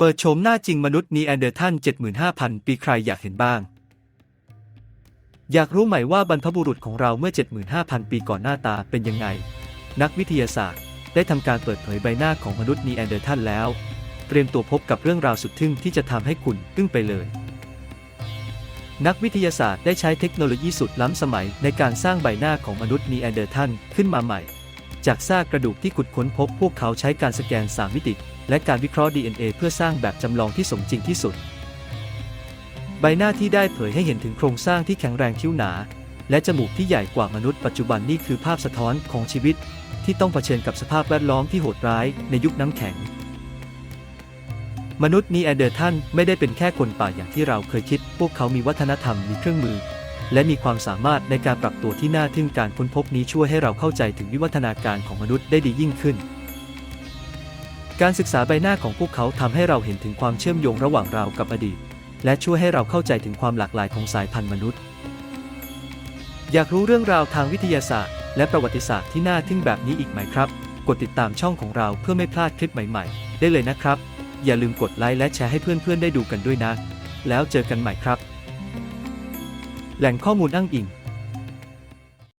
เปิดโฉมหน้าจริงมนุษย์นีแอนเดอร์ทัน75,000 ปีใครอยากเห็นบ้าง อยากรู้ไหมว่าบรรพบุรุษของเราเมื่อ 75,000 ปีก่อนหน้าตาเป็นยังไง นักวิทยาศาสตร์ ได้ทำการเปิดเผยใบหน้าของมนุษย์นีแอนเดอร์ทันแล้ว เตรียมตัวพบกับเรื่องราวสุดทึ่งที่จะทำให้คุณอึ้งไปเลย นักวิทยาศาสตร์ได้ใช้เทคโนโลยีสุดล้ำสมัยในการสร้างใบหน้าของมนุษย์นีแอนเดอร์ทันขึ้นมาใหม่ จากซากกระดูกที่ขุดค้นพบพวกเขาใช้การสแกน 3 มิติ และการวิเคราะห์ DNA เพื่อสร้างแบบจำลองที่สมจริงที่สุด ใบหน้าที่ได้เผยให้เห็นถึงโครงสร้างที่แข็งแรงคิ้วหนา และจมูกที่ใหญ่กว่ามนุษย์ปัจจุบันนี่คือภาพสะท้อนของชีวิต ที่ต้องเผชิญกับสภาพแวดล้อมที่โหดร้ายในยุคน้ำแข็ง มนุษย์นีแอนเดอร์ทันไม่ได้เป็นแค่คนป่าอย่างที่เราเคยคิด พวกเขามีวัฒนธรรมมีเครื่องมือ และมีความสามารถในการปรับตัวที่น่าทึ่งการค้นพบนี้ช่วยให้เราเข้าใจถึงวิวัฒนาการของมนุษย์ได้ดียิ่งขึ้น การศึกษาใบหน้าของพวกเขาทำให้เราเห็นถึงความเชื่อมโยงระหว่างเรากับอดีต และช่วยให้เราเข้าใจถึงความหลากหลายของสายพันธุ์มนุษย์ อยากรู้เรื่องราวทางวิทยาศาสตร์ และประวัติศาสตร์ที่น่าทึ่งแบบนี้อีกไหมครับ กดติดตามช่องของเราเพื่อไม่พลาดคลิปใหม่ ๆ ได้เลยนะครับ อย่าลืมกดไลค์และแชร์ให้เพื่อนๆได้ดูกันด้วยนะ แล้วเจอกันใหม่ครับ แหล่งข้อมูลอ้างอิง